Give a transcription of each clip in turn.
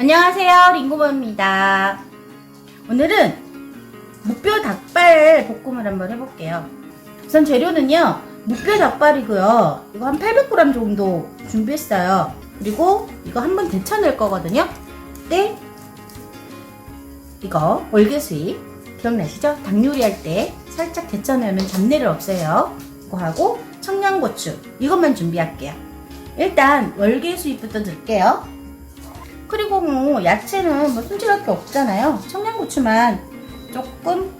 안녕하세요 링고버입니다. 오늘은 무뼈 닭발 볶음을 한번 해볼게요. 우선 재료는요 무뼈 닭발이고요. 이거 한 800g 정도 준비했어요. 그리고 이거 한번 데쳐 낼 거거든요. 그때 이거 월계수잎. 기억나시죠? 닭 요리할 때 살짝 데쳐 내면 잡내를 없애요. 이거 하고 청양고추. 이것만 준비할게요. 일단 월계수잎부터 넣을게요 그리고 뭐 야채는 뭐 손질할 게 없잖아요. 청양고추만 조금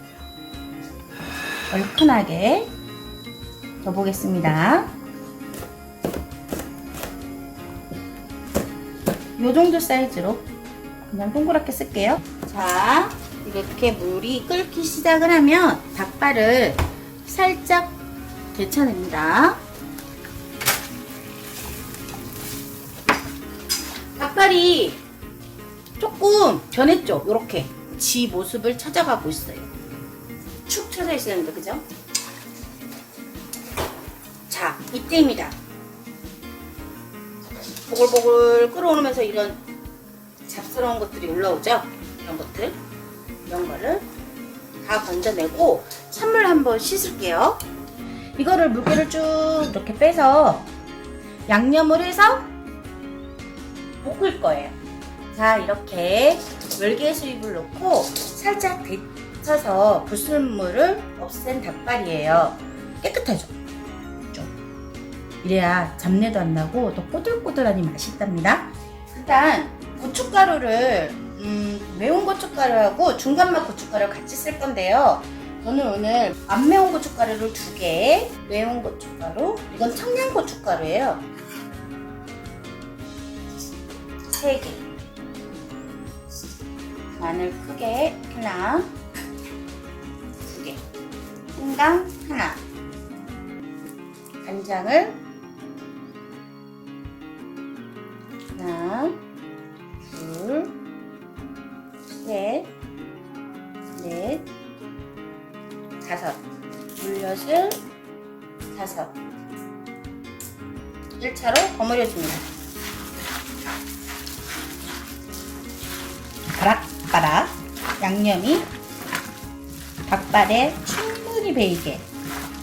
얼큰하게 넣어보겠습니다. 요 정도 사이즈로 그냥 동그랗게 쓸게요. 자, 이렇게 물이 끓기 시작을 하면 닭발을 살짝 데쳐냅니다. 닭발이 조금 변했죠? 이렇게 지 모습을 찾아가고 있어요. 축 쳐져 있었는데 그죠? 자, 이때입니다. 보글보글 끓어오면서 이런 잡스러운 것들이 올라오죠? 이런 것들. 이런 거를 다 건져내고 찬물 한번 씻을게요. 이거를 물기를 쭉 이렇게 빼서 양념을 해서 볶을 거예요. 자, 이렇게 월계 수잎을 넣고 살짝 데쳐서 불순물을 없앤 닭발이에요. 깨끗하죠? 좀. 이래야 잡내도 안 나고 더 꼬들꼬들하니 맛있답니다. 일단 고춧가루를 음, 매운 고춧가루하고 중간맛 고춧가루 같이 쓸 건데요. 저는 오늘 안 매운 고춧가루를 두 개, 매운 고춧가루, 이건 청양 고춧가루예요. 3개 마늘 크게 하나 2개. 생강 하나. 간장을 하나 둘셋넷 다섯. 물엿을 다섯. 1차로 버무려줍니다. 바락 바락 양념이 닭발에 충분히 배이게.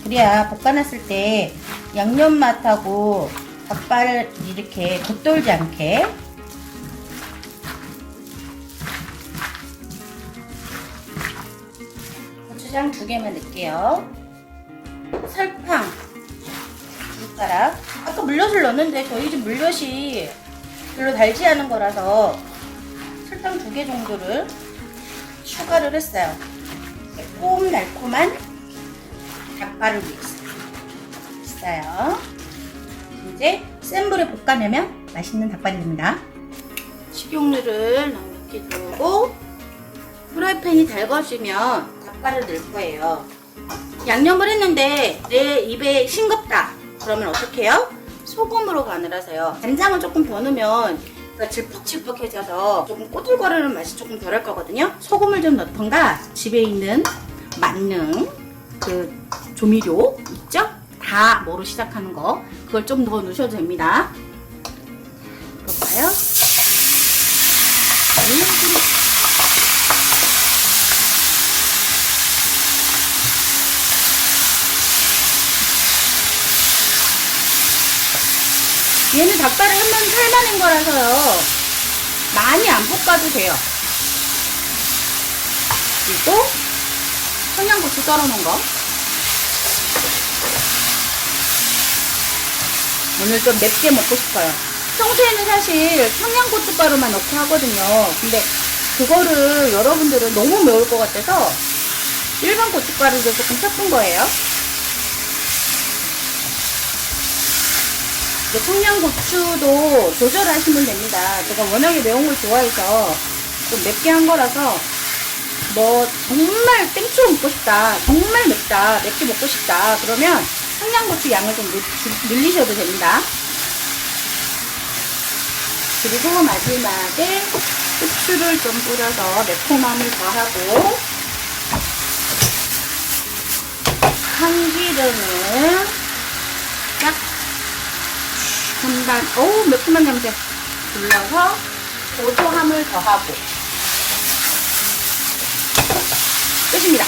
그래야 볶아놨을 때 양념 맛하고 닭발 이렇게 겉돌지 않게. 고추장 두 개만 넣을게요. 설탕. 두 숟가락. 아까 물엿을 넣었는데 저희 집 물엿이 별로 달지 않은 거라서 설탕 두 개 정도를 추가를 했어요. 매콤달콤한 닭발을 위해서 있어요. 이제 센 불에 볶아내면 맛있는 닭발이 됩니다. 식용유를 넉넉히 두고 프라이팬이 달궈지면 닭발을 넣을 거예요. 양념을 했는데 내 입에 싱겁다. 그러면 어떻게 해요? 소금으로 간을 하세요. 간장을 조금 더 넣으면 그러니까 질퍽질퍽해져서 조금 꼬들거리는 맛이 조금 덜할 거거든요. 소금을 좀 넣던가 집에 있는 만능 그 조미료 있죠? 다 뭐로 시작하는 거 그걸 좀더 넣으셔도 됩니다. 볼까요? 얘는 닭발을 한 번 삶아낸 거라서요. 많이 안 볶아도 돼요. 그리고 청양고추 썰어놓은 거. 오늘 좀 맵게 먹고 싶어요. 평소에는 사실 청양고춧가루만 넣고 하거든요. 근데 그거를 여러분들은 너무 매울 것 같아서 일반 고춧가루도 조금 섞은 거예요. 이제 청양고추도 조절하시면 됩니다. 제가 워낙에 매운 걸 좋아해서 좀 맵게 한 거라서 뭐 정말 땡초로 먹고 싶다, 정말 맵다, 맵게 먹고 싶다 그러면 청양고추 양을 좀 늘- 늘리셔도 됩니다. 그리고 마지막에 후추를 좀 뿌려서 매콤함을 더하고 참기름을 딱 한반, 어우, 매콤한 냄새. 불러서 고소함을 더하고 끝입니다.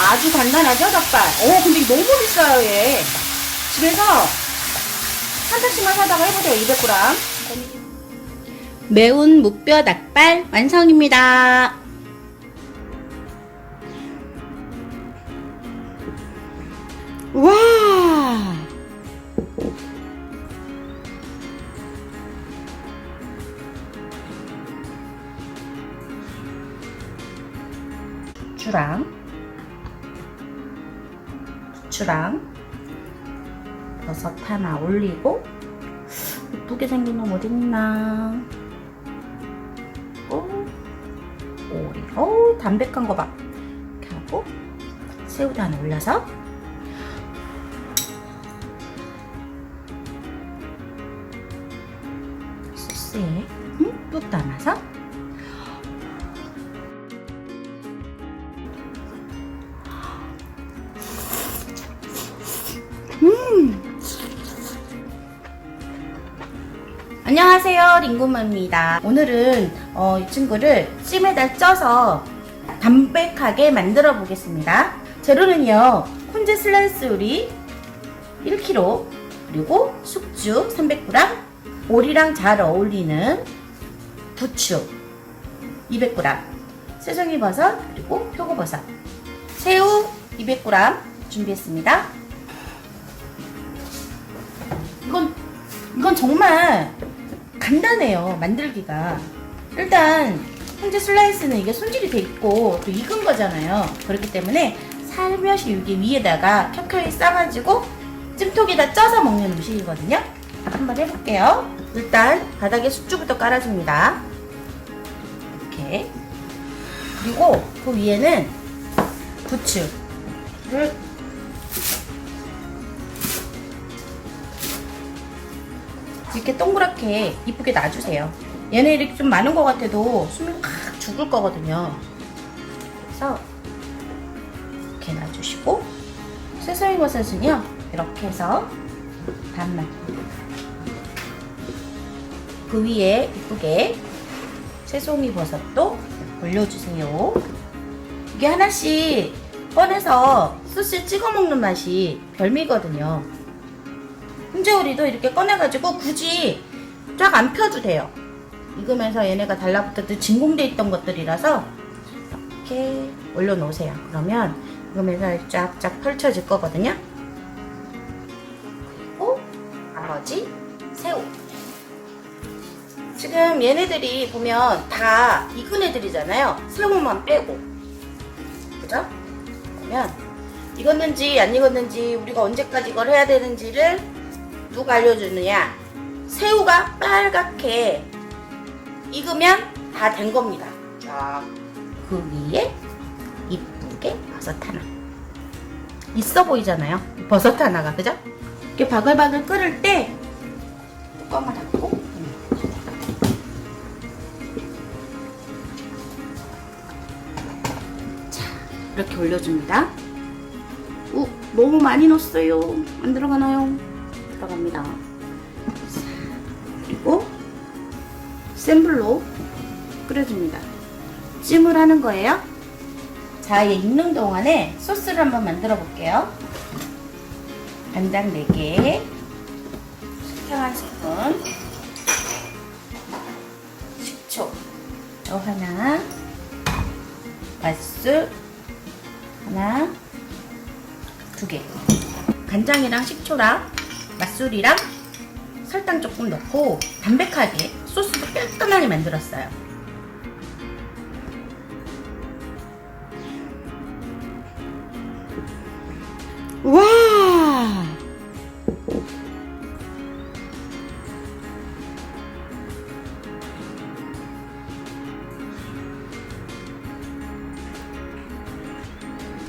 아주 간단하죠, 닭발? 오, 근데 이거 너무 비싸요, 얘. 집에서 한 달씩만 사다가 해보세요, 200g. 매운 무뼈 닭발 완성입니다. 부추랑 부추랑 버섯 하나 올리고 예쁘게 생긴 놈 어딨나? 오, 오리. 오 담백한 거봐. 이렇게 하고 새우도 하나 올려서. 소스에 듬뿍 담아서 안녕하세요 링고마입니다. 오늘은 어, 이 친구를 찜에다 쪄서 담백하게 만들어 보겠습니다. 재료는요 콘제 슬라이스 요리 1kg 그리고 숙주 300g 오리랑 잘 어울리는 부추 200g 새송이 버섯 그리고 표고버섯 새우 200g 준비했습니다. 이건 이건 정말 간단해요 만들기가. 일단 현재 슬라이스는 이게 손질이 돼 있고 또 익은 거잖아요. 그렇기 때문에 살며시 여기 위에다가 켜켜이 싸가지고 찜통에다 쪄서 먹는 음식이거든요. 한번 해볼게요. 일단 바닥에 숙주부터 깔아줍니다. 이렇게. 그리고 그 위에는 부추를 이렇게 동그랗게 이쁘게 놔주세요. 얘네 이렇게 좀 많은 것 같아도 숨이 확 죽을 거거든요. 그래서 이렇게 놔주시고 새송이 버섯은요 이렇게 해서 반만 그 위에 이쁘게 새송이 버섯도 올려주세요. 이게 하나씩 꺼내서 소스에 찍어 먹는 맛이 별미거든요. 훈제오리도 이렇게 꺼내가지고 굳이 쫙 안 펴도 돼요. 익으면서 얘네가 달라붙었던 진공돼 있던 것들이라서 이렇게 올려놓으세요. 그러면 익으면서 쫙쫙 펼쳐질 거거든요. 그리고 나머지 새우. 지금 얘네들이 보면 다 익은 애들이잖아요. 새우만 빼고. 그죠? 그러면 익었는지 안 익었는지 우리가 언제까지 이걸 해야 되는지를 누가 알려주느냐? 새우가 빨갛게 익으면 다 된 겁니다. 쫙. 그 위에 이쁘게 버섯 하나. 있어 보이잖아요. 버섯 하나가, 그죠? 이렇게 바글바글 끓을 때 뚜껑을 닫고 자, 이렇게 올려줍니다. 오, 너무 많이 넣었어요. 안 들어가나요? 들어갑니다. 자, 그리고 센 불로 끓여줍니다. 찜을 하는 거예요. 자, 얘 익는 동안에 소스를 한번 만들어 볼게요. 간장 4개, 설탕 한 스푼, 식초 저 하나, 맛술 하나, 두 개. 간장이랑 식초랑 맛술이랑 설탕 조금 넣고 담백하게 소스도 깔끔하게 만들었어요.